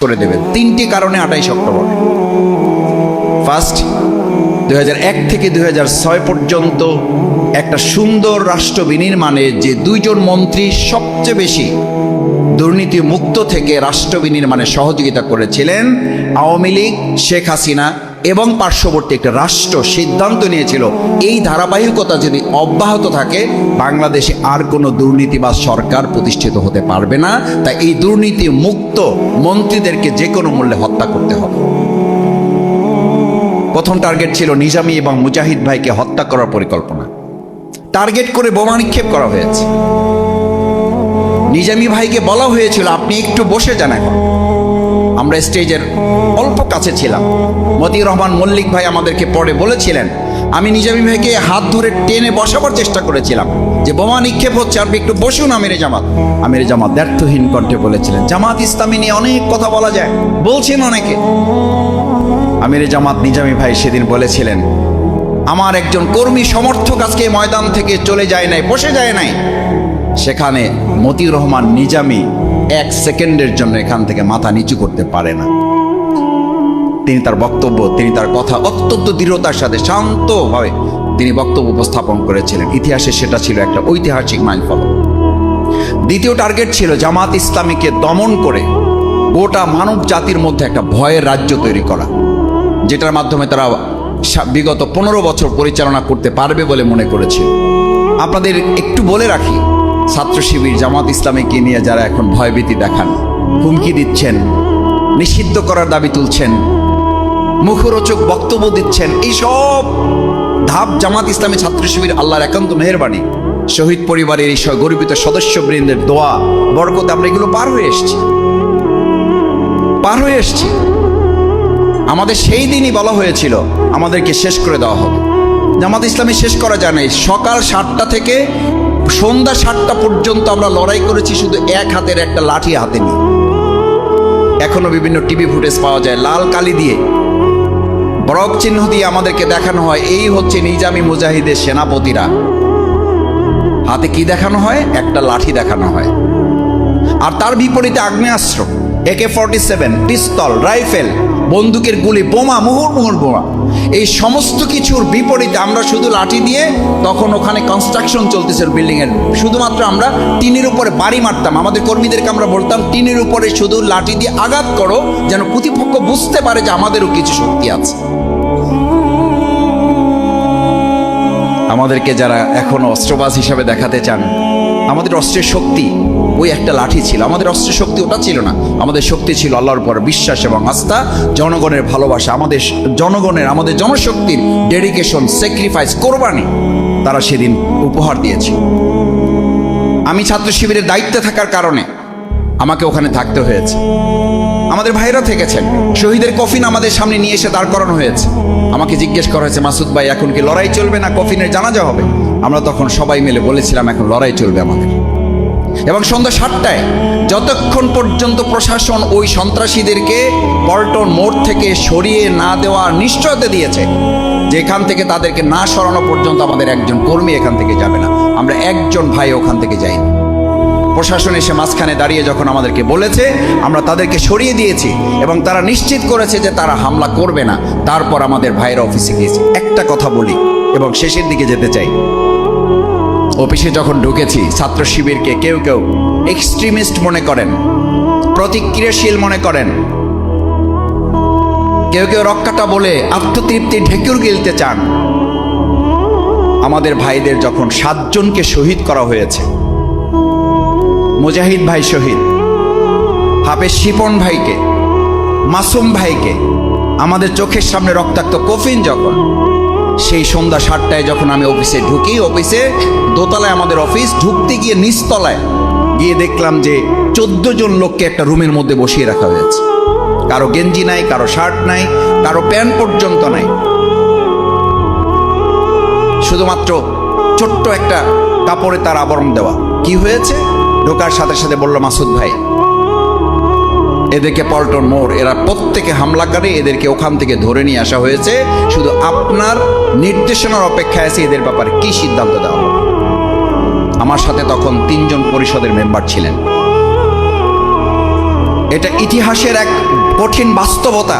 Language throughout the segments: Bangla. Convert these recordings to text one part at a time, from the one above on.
করে দেবে তিনটি কারণে আঠাইশ অক্টোবর। ফার্স্ট দুই হাজার এক থেকে দুই হাজার ছয় পর্যন্ত একটা সুন্দর রাষ্ট্র বিনির্মাণে যে দুইজন মন্ত্রী সবচেয়ে বেশি দুর্নীতি মুক্ত থেকে রাষ্ট্র বিনির্মাণে সহযোগিতা করেছিলেন, আওয়ামী লীগ, শেখ হাসিনা এবং পার্শ্ববর্তী একটা রাষ্ট্র সিদ্ধান্ত নিয়েছিল, এই ধারাবাহিকতা যদি অব্যাহত থাকে, বাংলাদেশে আর কোনো দুর্নীতি বা সরকার প্রতিষ্ঠিত হতে পারবে না। তাই এই দুর্নীতি মুক্ত মন্ত্রীদেরকে যে কোনো মূল্যে হত্যা করতে হবে। প্রথম টার্গেট ছিল নিজামী এবং মুজাহিদ ভাইকে হত্যা করার পরিকল্পনা। টার্গেট করে বোমা নিক্ষেপ করা হয়েছে। নিজামী ভাইকে বলা হয়েছিল, আপনি একটু বসে যান এখন। আমরা স্টেজের অল্প কাছে ছিলাম। মতিউর রহমান মল্লিক ভাই আমাদেরকে পরে বলেছিলেন, আমি নিজামী ভাইকে হাত ধরে টেনে বসাবার চেষ্টা করেছিলাম যে বোমা নিক্ষেপ হচ্ছে, আপনি একটু বসুন আমিরে জামাত। আমিরে জামাত ব্যর্থহীন কণ্ঠে বলেছিলেন, জামাত ইসলামী নিয়ে অনেক কথা বলা যায়, বলছেন অনেকে। আমিরে জামাত নিজামী ভাই সেদিন বলেছিলেন, আমার একজন কর্মী সমর্থক আজকে ময়দান থেকে চলে যায় নাই, বসে যায় নাই। সেখানে মতিউর রহমান নিজামী এক সেকেন্ডের জন্য এখান থেকে মাথা নিচু করতে পারে না। তিনি তার বক্তব্য, তিনি তার কথা অত্যন্ত দৃঢ়তার সাথে শান্তভাবে তিনি বক্তব্য উপস্থাপন করেছিলেন। ইতিহাসে সেটা ছিল একটা ঐতিহাসিক মাইলফলক। দ্বিতীয় টার্গেট ছিল জামাত ইসলামীকে দমন করে গোটা মানব জাতির মধ্যে একটা ভয়ের রাজ্য তৈরি করা, যেটার মাধ্যমে তারা বিগত পনেরো বছর পরিচালনা করতে পারবে বলে মনে করেছে। আপনাদের একটু বলে রাখি ছাত্র শিবির জামাত ইসলামীকে নিয়ে যারা এখন ভয়ভীতি দেখান, হুমকি দিচ্ছেন, নিষিদ্ধ করার দাবি তুলছেন, মুখরোচক বক্তব্য দিচ্ছেন এইসব ধাপ জামাত ইসলামী ছাত্র শিবির আল্লাহর একান্ত মেহরবানি। শহীদ পরিবারের এই সব গর্বিত সদস্যবৃন্দের দোয়া, বরকতে, আমরা এগুলো পার হয়ে এসেছি। পার হয়ে এসেছি। আমাদের সেই দিনই বলা হয়েছিল, আমাদেরকে শেষ করে দেওয়া হবে। জামাত ইসলামী শেষ করা যায় নাই। সকাল সাতটা থেকে সন্ধ্যা সাতটা পর্যন্ত আমরা লড়াই করেছি, শুধু এক হাতের একটা লাঠি হাতে নিয়ে। এখনও বিভিন্ন টিভি ফুটেজ পাওয়া যায়, লাল কালি দিয়ে। বরফ চিহ্ন দিয়ে আমাদেরকে দেখানো হয়, এই হচ্ছে নিজামি মুজাহিদের সেনাপতিরা। হাতে কি দেখানো হয়? একটা লাঠি দেখানো হয়। আর তার বিপরীতে আগ্নেয়াস্ত্র, একে ফর্টি সেভেন পিস্তল, রাইফেল। বন্দুকের গুলি, বোমা মুহুর মুহুর বোমা। এই সমস্ত কিছুর বিপরীতে আমরা শুধু লাঠি দিয়ে তখন ওখানে কনস্ট্রাকশন চলতেছে বিল্ডিং এর। শুধুমাত্র আমরা টিনের উপরে বাড়ি মারতাম। আমাদের কর্মীদেরকে আমরা বলতাম, টিনের উপরে শুধু লাঠি দিয়ে আঘাত করো, যেন প্রতিপক্ষ বুঝতে পারে যে আমাদেরও কিছু শক্তি আছে। আমাদেরকে যারা এখনও অস্ত্রবাজ হিসাবে দেখাতে চান, আমাদের অস্ত্রের শক্তি ওই একটা লাঠি ছিল। আমাদের অস্ত্রের শক্তি ওটা ছিল না। আমাদের শক্তি ছিল আল্লাহর পর বিশ্বাস এবং আস্থা, জনগণের ভালোবাসা, আমাদের জনগণের, আমাদের জনশক্তির ডেডিকেশন স্যাক্রিফাইস কোরবানি তারা সেদিন উপহার দিয়েছে। আমি ছাত্র শিবিরের দায়িত্বে থাকার কারণে আমাকে ওখানে থাকতে হয়েছে। আমাদের ভাইরা থেকেছেন। শহীদের কফিন আমাদের সামনে নিয়ে এসে দাঁড় করানো হয়েছে। আমাকে জিজ্ঞেস করা হয়েছে, মাসুদ ভাই, এখন কি লড়াই চলবে না কফিনের জানাজা হবে? আমরা তখন সবাই মিলে বলেছিলাম, এখন লড়াই চলবে আমাদের। এবং সন্ধ্যা সাতটায় যতক্ষণ পর্যন্ত প্রশাসন ওই সন্ত্রাসীদেরকে পল্টন মোড় থেকে সরিয়ে না দেওয়ার নিশ্চয়তা দিয়েছে যে এখান থেকে তাদেরকে না সরানো পর্যন্ত আমাদের একজন কর্মী এখান থেকে যাবে না। আমরা একজন ভাই ওখান থেকে যাইনি। প্রশাসন এসে মাঝখানে দাঁড়িয়ে যখন আমাদেরকে বলেছে, আমরা তাদেরকে সরিয়ে দিয়েছি এবং তারা নিশ্চিত করেছে যে তারা হামলা করবে না। তারপর আমাদের ভাইয়ের অফিসে গিয়েছে। একটা কথা বলি এবং শেষের দিকে যেতে চাই। অফিসে যখন ঢুকেছি, ছাত্র শিবিরকে কেউ কেউ এক্সট্রিমিস্ট মনে করেন, প্রতিক্রিয়াশীল মনে করেন। কেউ কেউ রক্ষাটা বলে, আত্মতৃপ্তি ঢেকুর গিলতে চান। আমাদের ভাইদের যখন সাতজনকে শহীদ করা হয়েছে, মুজাহিদ ভাই শহীদ, হাফেজ শিপন ভাইকে, মাসুম ভাইকে, আমাদের চোখের সামনে রক্তাক্ত কফিন যখন সেই সন্ধ্যা সাতটায় যখন আমি অফিসে ঢুকি, অফিসে দোতলায় আমাদের অফিস, ঢুকতে গিয়ে নিচতলায় গিয়ে দেখলাম যে চোদ্দ জন লোককে একটা রুমের মধ্যে বসিয়ে রাখা হয়েছে। কারও গেঞ্জি নাই, কারও শার্ট নাই, কারও প্যান্ট পর্যন্ত নাই। শুধুমাত্র ছোট্ট একটা কাপড়ে তার আবরণ দেওয়া। কি হয়েছে? ঢোকার সাথে সাথে বলল, মাসুদ ভাই এদেরকে পল্টন মোড়, এরা প্রত্যেকে হামলাকারী, এদেরকে ওখান থেকে ধরে নিয়ে আসা হয়েছে। শুধু আপনার নির্দেশনার অপেক্ষায় আছে, এদের ব্যাপারে কি সিদ্ধান্ত দেওয়া আমার সাথে তখন তিনজন পরিষদের মেম্বার ছিলেন। এটা ইতিহাসের এক কঠিন বাস্তবতা।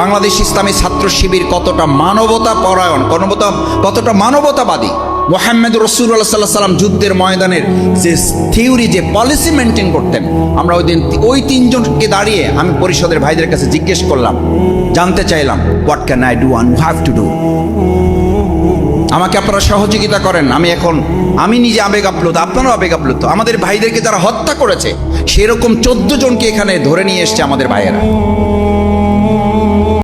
বাংলাদেশ ইসলামী ছাত্র শিবির কতটা মানবতা পরায়ণ কতটা কতটা মানবতাবাদী? মোহাম্মদ রসুল্লাহ সাল্লাহ সাল্লাম যুদ্ধের ময়দানের যে থিওরি যে পলিসি মেনটেন করতেন, আমরা ওই দিন ওই তিনজনকে দাঁড়িয়ে আমি পরিষদের ভাইদের কাছে জিজ্ঞেস করলাম, জানতে চাইলাম what can I do and have to do আমাকে আপনারা সহযোগিতা করেন, আমি এখন, আমি নিজে আবেগ আপ্লুত আপনারাও আবেগ আপ্লুত আমাদের ভাইদেরকে যারা হত্যা করেছে, সেরকম চোদ্দ জনকে এখানে ধরে নিয়ে এসছে আমাদের ভাইয়েরা।